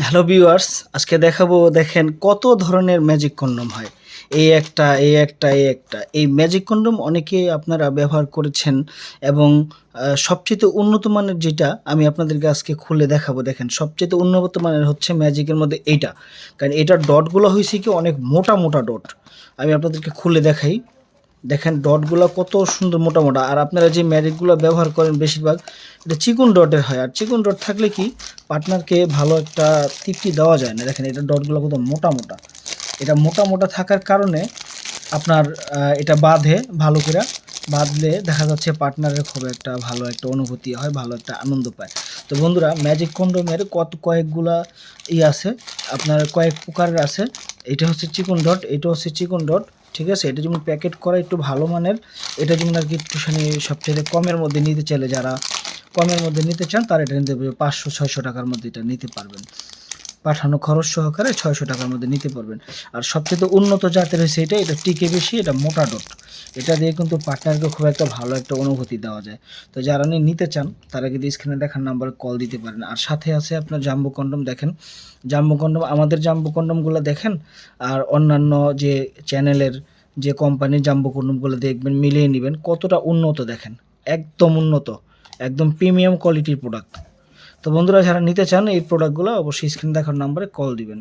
Hello viewers, আজকে দেখাবো, দেখেন কত ধরনের ম্যাজিক কন্ডম হয়। এই একটা এই একটা এই একটা। এই ম্যাজিক কন্ডম অনেকে আপনারা ব্যবহার করেছেন এবং সবচেয়ে উন্নত মানের যেটা আমি আপনাদেরকে আজকে খুলে দেখাবো, দেখেন। সবচেয়ে উন্নত মানের হচ্ছে ম্যাজিকের মধ্যে এইটা। কারণ এটার ডটগুলো হয়েছে কি, অনেক মোটা মোটা ডট আমি আপনাদেরকে খুলে দেখাই। দেখেন ডটগুলো কত সুন্দর মোটা মোটা। আর আপনারা যে ম্যাজিকগুলো ব্যবহার করেন বেশিরভাগ, এটা চিকন ডটের হয়। আর চিকন ডট থাকলে কি পার্টনারকে ভালো একটা তৃপ্তি দেওয়া যায় না। দেখেন এটা ডটগুলো কত মোটা মোটা। এটা মোটা মোটা থাকার কারণে আপনার এটা বাঁধে ভালো করে। বাঁধলে দেখা যাচ্ছে পার্টনারের খুব একটা ভালো একটা অনুভূতি হয়, ভালো একটা আনন্দ পায়। তো বন্ধুরা ম্যাজিক কন্ডোমের কত কয়েকগুলা ই আছে, আপনার কয়েক প্রকারের আছে। এটা হচ্ছে চিকন ডট এটা হচ্ছে চিকন ডট ঠিক আছে? এটা যেমন প্যাকেট করা একটু ভালো মানের, এটা যেমন আর কি একটুখানি সবচেয়ে কমের মধ্যে নিতে চাইলে যারা কমের মধ্যে নিতে চান, তারা এটা নিতে পারবে পাঁচশো, ছয়শো টাকার মধ্যে এটা নিতে পারবেন। পাঠানো খরচ সহকারে ছয়শো টাকার মধ্যে নিতে পারবেন। আর সবচেয়ে উন্নত জাতের হয়েছে এটা এটা টিকে বেশি, এটা মোটা ডট এটা দিয়ে কিন্তু পার্টনারকে খুব একটা ভালো একটা অনুভূতি দেওয়া যায়। তো যারা নিতে চান, তারা কিন্তু স্ক্রিনে দেখার নাম্বারে কল দিতে পারেন। আর সাথে আছে আপনার জাম্বো কন্ডম দেখেন। জাম্বো কন্ডম আমাদের জাম্বো কন্ডমগুলো দেখেন, আর অন্যান্য যে চ্যানেলের যে কোম্পানির জাম্বো কন্ডমগুলো দেখবেন, মিলিয়ে নেবেন, কতটা উন্নত দেখেন। একদম উন্নত, একদম প্রিমিয়াম কোয়ালিটির প্রোডাক্ট তো বন্ধুরা, যারা নিতে চান এই প্রোডাক্টগুলো অবশ্যই স্ক্রিন দেখার নাম্বারে কল দিবেন।